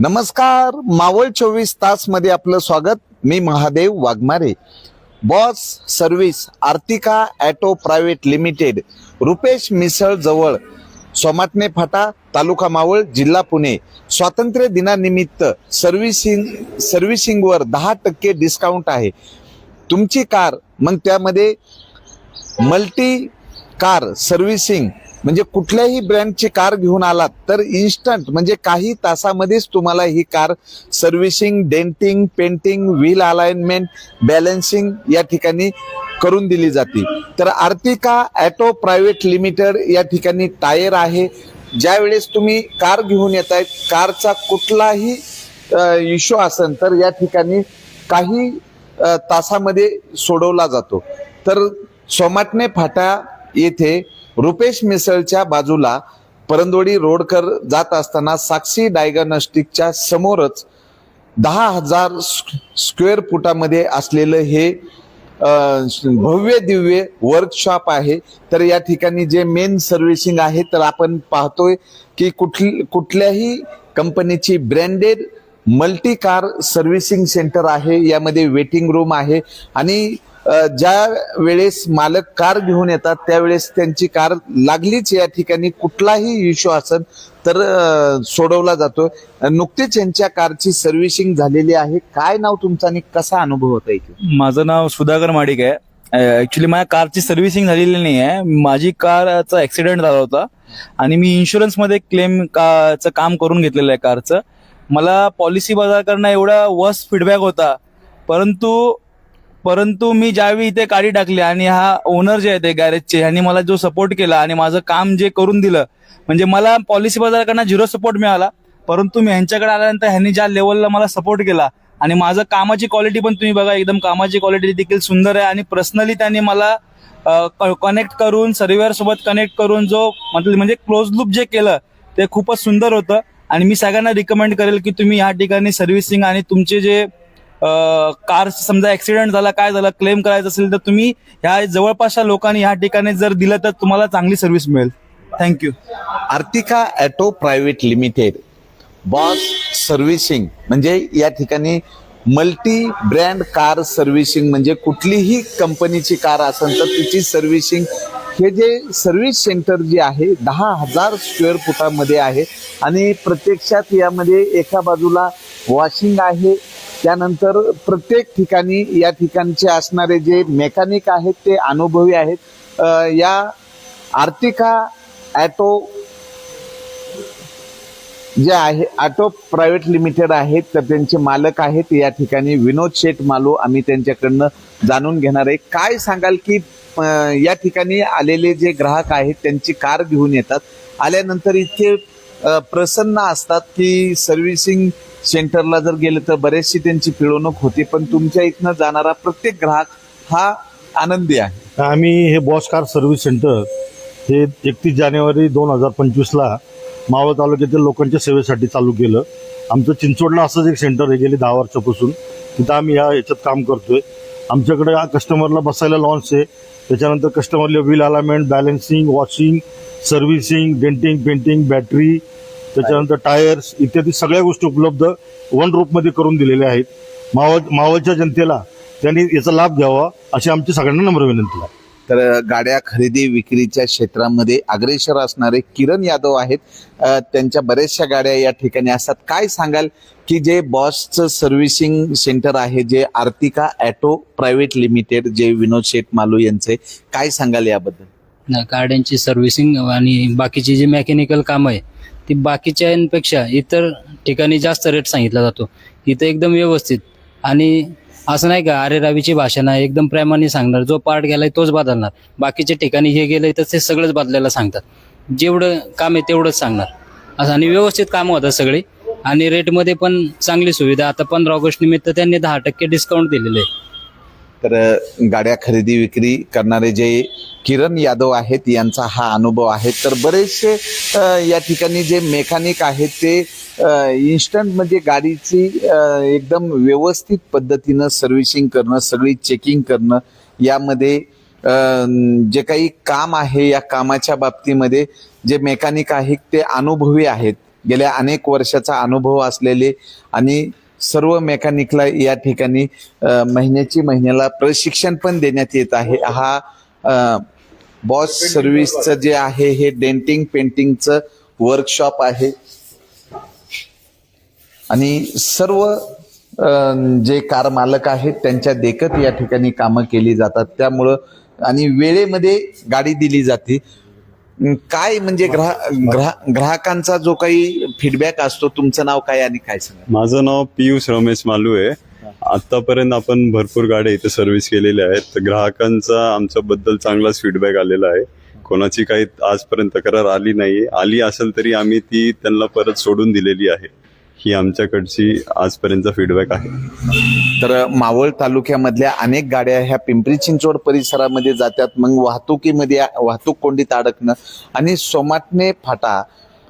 नमस्कार मावळ चोवीस तासमध्ये आपलं स्वागत. मी Mahadev Waghmare. Boss service Artika auto private limited Rupesh Misal जवळ सोमाटणे फाटा तालुका मावळ जिल्हा पुणे. स्वातंत्र्य दिनानिमित्त सर्व्हिसिंग सर्व्हिसिंगवर दहा टक्के डिस्काउंट आहे. तुमची कार मग त्यामध्ये मल्टी कार सर्व्हिसिंग म्हणजे कुठल्याही ब्रँडची कार घेऊन आलात तर इन्स्टंट म्हणजे काही तासामध्येच तुम्हाला ही car servicing denting painting wheel alignment balancing या ठिकाणी करून दिली जाते. तर आर्टिका ॲटो प्रायव्हेट लिमिटेड या ठिकाणी टायर आहे. ज्या वेळेस तुम्ही कार घेऊन येत आहेत कारचा कुठलाही इश्यू असेल तर या ठिकाणी काही तासामध्ये सोडवला जातो. तर सोमाटणे फाटा येथे रुपेश मिसळच्या बाजूला परंदोडी रोडकर जात असताना साक्षी डायग्नॉस्टिकच्या समोरच दहा हजार स्क्वेअर फुटामध्ये असलेलं हे भव्य दिव्य वर्कशॉप आहे. तर या ठिकाणी जे मेन सर्व्हिसिंग आहे तर आपण पाहतोय की कुठली कुठल्याही कंपनीची branded multi car servicing centre आहे. यामध्ये वेटिंग रूम आहे. आणि ज्या वेळेस मालक कार घेऊन येतात त्यावेळेस त्यांची कार लागलीच या ठिकाणी. कुठलाही इश्यू असेल तर सोडवला जातो नुकतीच यांच्या कारची सर्व्हिसिंग झालेली आहे. काय नाव तुमचं आणि कसा अनुभव होता इथे? माझं नाव सुधाकर माडिक आहे. ऍक्च्युली माझ्या कारची सर्व्हिसिंग झालेली नाही आहे. माझी कारचा ऍक्सिडेंट झाला होता आणि मी इन्शुरन्समध्ये क्लेम काचं काम करून घेतलेलं आहे कारचं. मला पॉलिसी बाजारकडनं एवढा वर्स्ट फीडबॅक होता. परंतु परंतु मी ज्यावेळी इथे काढी टाकली आणि हा ओनर जे आहे ते गॅरेजचे ह्यांनी मला जो सपोर्ट केला आणि माझं काम जे करून दिलं म्हणजे मला पॉलिसी बाजाराकडनं झिरो सपोर्ट मिळाला. परंतु मी ह्यांच्याकडे आल्यानंतर ह्यांनी ज्या लेवलला मला सपोर्ट केला आणि माझं कामाची क्वालिटी पण तुम्ही बघा एकदम कामाची क्वालिटी देखील सुंदर आहे आणि पर्सनली त्यांनी मला कनेक्ट करून सर्व्हेअर सोबत कनेक्ट करून जो मतलब म्हणजे क्लोज लूप जे केलं ते खूपच सुंदर होतं. आणि मी सगळ्यांना रिकमेंड करेल की तुम्ही ह्या ठिकाणी सर्व्हिसिंग आणि तुमचे जे कार समजा ऍक्सिडेंट झाला काय झालं क्लेम करायचं असेल तर तुम्ही ह्या जवळपासच्या लोकांनी ह्या ठिकाणी जर दिलं तर तुम्हाला चांगली सर्व्हिस मिळेल. Thank you Artika auto private limited boss servicing म्हणजे या ठिकाणी मल्टी ब्रँड कार सर्व्हिसिंग म्हणजे कुठलीही कंपनीची कार असेल तर तिची सर्व्हिसिंग हे जे सर्व्हिस सेंटर जे आहे दहा हजार स्क्वेअर फुटामध्ये आहे. आणि प्रत्यक्षात यामध्ये एका बाजूला वॉशिंग आहे त्यानंतर प्रत्येक ठिकाणी या ठिकाणचे असणारे जे मेकॅनिक आहेत ते अनुभवी आहेत. या आर्टिका ॲटो जे आहे ऑटो प्रायव्हेट लिमिटेड आहेत तर त्यांचे मालक आहेत. या ठिकाणी विनोद शेठ मालो आम्ही त्यांच्याकडनं जाणून घेणार आहे. काय सांगाल की या ठिकाणी आलेले जे ग्राहक आहेत त्यांची कार घेऊन येतात. आल्यानंतर इतके प्रसन्न असतात की सर्व्हिसिंग सेंटरला जर गेलं तर बरेचशी त्यांची पिळवणूक होते पण तुमच्या इथनं जाणारा प्रत्येक ग्राहक हा आनंदी आहे. आम्ही हे बॉस कार सर्व्हिस सेंटर हे एकतीस जानेवारी दोन हजार पंचवीसला मावळ तालुक्यातील लोकांच्या सेवेसाठी चालू केलं. आमचं चिंचवडला असंच एक सेंटर आहे गेले दहा वर्षापासून. तिथं आम्ही या याच्यात काम करतोय. आमच्याकडे या कस्टमरला बसायला लॉन्च आहे. त्याच्यानंतर कस्टमरला wheel alignment balancing washing servicing denting painting battery त्याच्यानंतर टायर्स इत्यादी सगळ्या गोष्टी उपलब्ध वन रूपमध्ये करून दिलेल्या आहेत. मावळ मावळच्या जनतेला त्यांनी याचा लाभ घ्यावा अशी आमची सगळ्यांना नम्र विनंती आहे. तर गाड्या खरेदी विक्रीच्या क्षेत्रामध्ये अग्रेसर असणारे किरण यादव आहेत. त्यांच्या बऱ्याचशा गाड्या या ठिकाणी असतात. काय सांगाल की जे बॉसचं सर्व्हिसिंग सेंटर आहे जे आर्टिका ॲटो प्रायव्हेट लिमिटेड जे विनोद शेठ मालू यांचे काय सांगाल याबद्दल? गाड्यांची सर्व्हिसिंग आणि बाकीची जी मेकॅनिकल कामं आहे ती बाकीच्यांपेक्षा इतर ठिकाणी जास्त रेट सांगितला जातो. इथं एकदम व्यवस्थित. आणि असं नाही का अरे रवीची भाषा नाही एकदम प्रेमाने सांगणार. जो पार्ट गेलाय तोच बदलणार. बाकीच्या ठिकाणी हे गेलंय तर ते सगळंच बदलायला सांगतात. जेवढं काम आहे तेवढंच सांगणार. असं आणि व्यवस्थित कामं होतात सगळे. आणि रेटमध्ये पण चांगली सुविधा. आता पंधरा ऑगस्ट निमित्त त्यांनी दहा टक्के डिस्काउंट दिलेले आहे. तर गाड्या खरेदी विक्री करणारे जे किरण यादव आहेत यांचा हा अनुभव आहे. तर बरेचसे या ठिकाणी जे मेकॅनिक आहेत ते इन्स्टंट म्हणजे गाडीची एकदम व्यवस्थित पद्धतीनं सर्व्हिसिंग करणं सगळी चेकिंग करणं यामध्ये जे काही काम आहे या कामाच्या बाबतीमध्ये जे मेकॅनिक आहेत ते अनुभवी आहेत. गेल्या अनेक वर्षाचा अनुभव असलेले आणि सर्व मेकॅनिकला या ठिकाणी महिन्याची महिन्याला प्रशिक्षण पण देण्यात येत आहे. हा अ, बॉस सर्व्हिसचं जे आहे हे डेंटिंग पेंटिंगचं वर्कशॉप आहे. आणि सर्व जे कार मालक आहेत त्यांच्या देखत या ठिकाणी कामं केली जातात. त्यामुळं आणि वेळेमध्ये गाडी दिली जाते. काय म्हणजे ग्रा ग्रा ग्राहकांचा जो काही फीडबॅक असतो तुमचं नाव काय आणि काय सांगा? माझं नाव पियुष रमेश मालू आहे. आतापर्यंत आपण भरपूर गाड्या इथे सर्व्हिस केलेल्या आहेत. तर ग्राहकांचा आमच्याबद्दल चांगलाच फीडबॅक आलेला आहे. कोणाची काही आजपर्यंत तक्रार आली नाही आली असेल तरी आम्ही ती त्यांना परत सोडून दिलेली आहे. ही आमच्याकडची आजपर्यंतचा फीडबॅक आहे. तर मावळ तालुक्यामधल्या अनेक गाड्या ह्या पिंपरी चिंचवड परिसरामध्ये जातात. मग वाहतुकीमध्ये वाहतूक कोंडीत अडकणं आणि सोमाटणे फाटा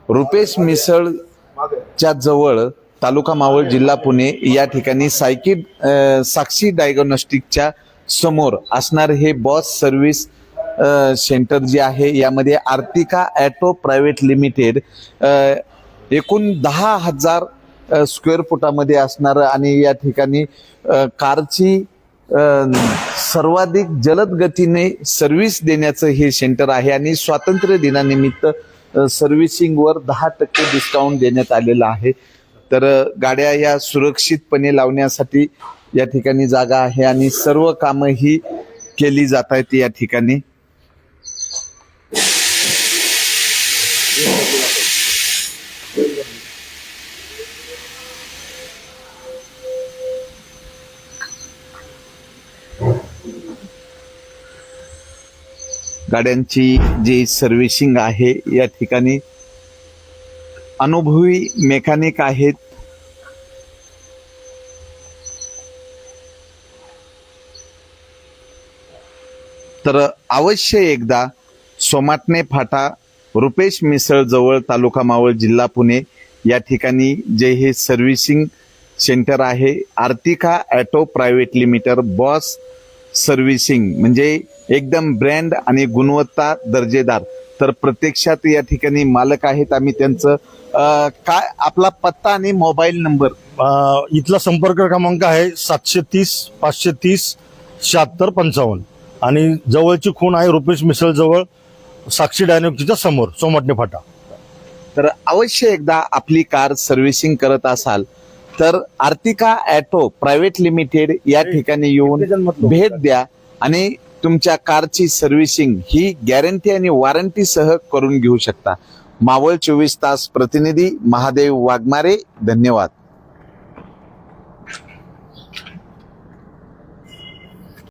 रुपेश मिसळच्या जवळ तालुका मावळ जिल्हा पुणे या ठिकाणी सायकी साक्षी डायग्नोस्टिकच्या समोर असणार हे बॉस सर्व्हिस सेंटर जे आहे यामध्ये आर्तिका ॲटो प्रायव्हेट लिमिटेड एकूण दहा हजार स्क्वेअर फुटामध्ये असणारं आणि या ठिकाणी कारची सर्वाधिक जलद गतीने सर्व्हिस देण्याचं हे सेंटर आहे आणि स्वातंत्र्य दिनानिमित्त सर्व्हिसिंगवर दहा टक्के डिस्काउंट देण्यात आलेलं आहे. तर गाड्या या सुरक्षितपणे लावण्यासाठी या ठिकाणी जागा आहे आणि सर्व कामं ही केली जात आहेत या ठिकाणी. गाड्यांची जी सर्व्हिसिंग आहे या ठिकाणी अनुभवी मेकॅनिक आहेत. तर अवश्य एकदा सोमाटणे फाटा रुपेश मिसळ जवळ तालुका मावळ जिल्हा पुणे या ठिकाणी जे हे सर्व्हिसिंग सेंटर आहे Artika auto private limited boss servicing. म्हणजे एकदम ब्रँड आणि गुणवत्ता दर्जेदार. तर प्रत्यक्षात या ठिकाणी मालक आहेत आम्ही त्यांचं. काय आपला पत्ता आणि मोबाईल नंबर? इथला संपर्क क्रमांक आहे सातशे तीस पाचशे तीस शहात्तर पंचावन्न. आणि जवळची खूण आहे रुपेश मिसळ जवळ साक्षी डायनॉक्सच्या समोर सोमाटणे फाटा. तर अवश्य एकदा आपली कार सर्व्हिसिंग करत असाल तर आर्टिका ॲटो प्रायव्हेट लिमिटेड या ठिकाणी येऊन भेट द्या आणि तुमच्या कारची सर्व्हिसिंग ही गॅरंटी आणि वॉरंटी सह करून घेऊ शकता. मावळ चोवीस तास प्रतिनिधी महादेव वाघमारे धन्यवाद.